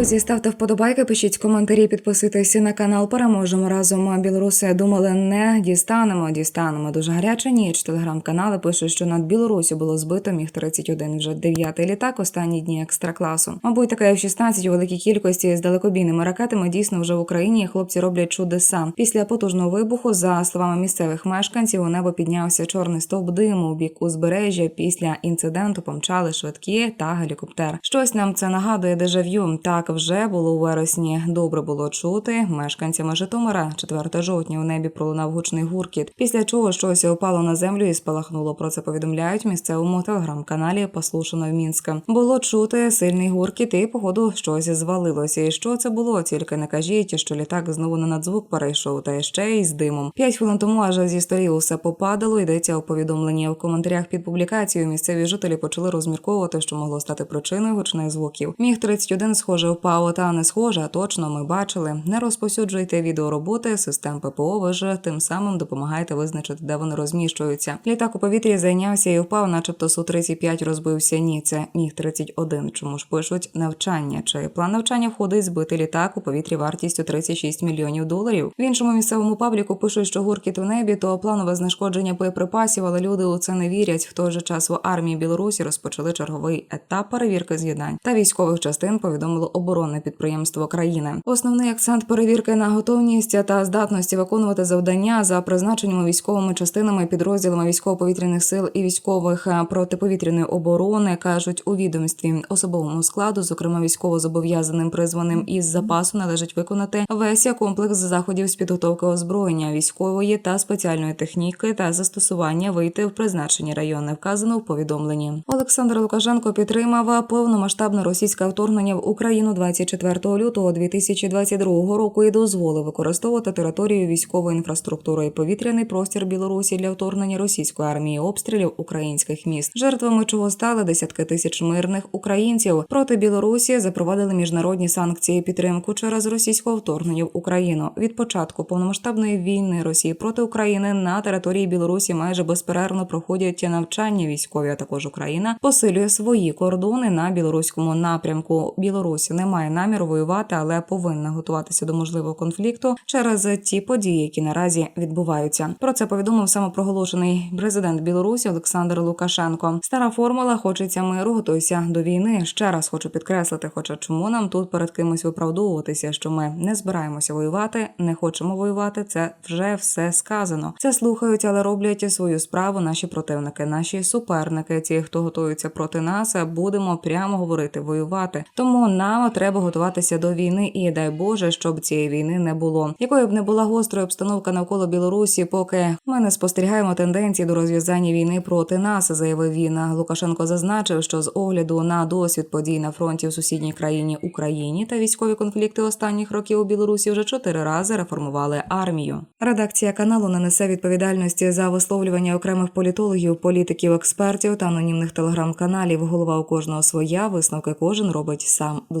Друзі, ставте вподобайки, пишіть коментарі, підписуйтесь на канал. Переможемо разом. Білоруси думали, не дістанемо. Дістанемо. Дуже гаряча ніч. Телеграм-канали пишуть, що над Білорусю було збито міг 31 вже дев'ятий літак. Останні дні екстракласу. Мабуть, таке F-16 у великій кількості з далекобійними ракетами дійсно вже в Україні. Хлопці роблять чудеса. Після потужного вибуху, за словами місцевих мешканців, у небо піднявся чорний стовп диму у бік узбережжя. Після інциденту помчали швидкі та гелікоптер. Щось нам це нагадує дежав'ю. Так вже було у вересні. Добре було чути мешканцями Житомира. 4 жовтня у небі пролунав гучний гуркіт. Після чого щось упало на землю і спалахнуло. Про це повідомляють місцевому телеграм-каналі Послушано в Мінська. Було чути сильний гуркіт, і походу щось звалилося. І що це було? Тільки не кажіть, що літак знову не надзвук перейшов, та ще й з димом. П'ять хвилин тому аж зі столів усе попадало. Йдеться у повідомленні в коментарях під публікацією. Місцеві жителі почали розмірковувати, що могло стати причиною гучних звуків. Міг 31 схоже впав, та не схоже, а точно ми бачили. Не розповсюджуйте відеороботи систем ППО. Ви ж тим самим допомагаєте визначити, де вони розміщуються. Літак у повітрі зайнявся і впав, начебто су 35 розбився. Ні, це міг 31 Чому ж пишуть навчання? Чи план навчання входить збити літак у повітрі вартістю 36 мільйонів доларів? В іншому місцевому пабліку пишуть, що гуркіт у небі то планове знешкодження боєприпасів, але люди у це не вірять. В той же час в армії Білорусі розпочали черговий етап перевірки з'єднань та військових частин. Повідомило оборонне підприємство країни. Основний акцент перевірки на готовність та здатності виконувати завдання за призначеннями військовими частинами, підрозділами військово-повітряних сил і військових е, протиповітряної оборони кажуть у відомстві особовому складу, зокрема військово-зобов'язаним призваним із запасу, належить виконати весь комплекс заходів з підготовки озброєння військової та спеціальної техніки та застосування вийти в призначені райони. Вказано в повідомленні. Олександр Лукашенко підтримав повномасштабне російське вторгнення в Україну 24 лютого 2022 року і дозволив використовувати територію військової інфраструктури і повітряний простір Білорусі для вторгнення російської армії обстрілів українських міст, жертвами чого стали десятки тисяч мирних українців. Проти Білорусі запровадили міжнародні санкції підтримку через російського вторгнення в Україну. Від початку повномасштабної війни Росії проти України на території Білорусі майже безперервно проходять навчання військові. А також Україна посилює свої кордони на білоруському напрямку. Білорусь не має наміру воювати, але повинна готуватися до можливого конфлікту через ті події, які наразі відбуваються. Про це повідомив самопроголошений президент Білорусі Олександр Лукашенко. Стара формула хочеться миру, готуйся до війни. Ще раз хочу підкреслити, хоча чому нам тут перед кимось виправдовуватися, що ми не збираємося воювати, не хочемо воювати. Це вже все сказано. Це слухають, але роблять свою справу наші противники, наші суперники. Ті, хто готуються проти нас, будемо прямо говорити воювати. Тому нам треба готуватися до війни, і дай Боже, щоб цієї війни не було. Якою б не була гострою обстановка навколо Білорусі, поки ми не спостерігаємо тенденції до розв'язання війни проти нас, заявив він. Лукашенко зазначив, що з огляду на досвід подій на фронті в сусідній країні Україні та військові конфлікти останніх років у Білорусі вже чотири рази реформували армію. Редакція каналу не несе відповідальності за висловлювання окремих політологів, політиків, експертів та анонімних телеграм-каналів. Голова у кожного своя висновки кожен робить сам. До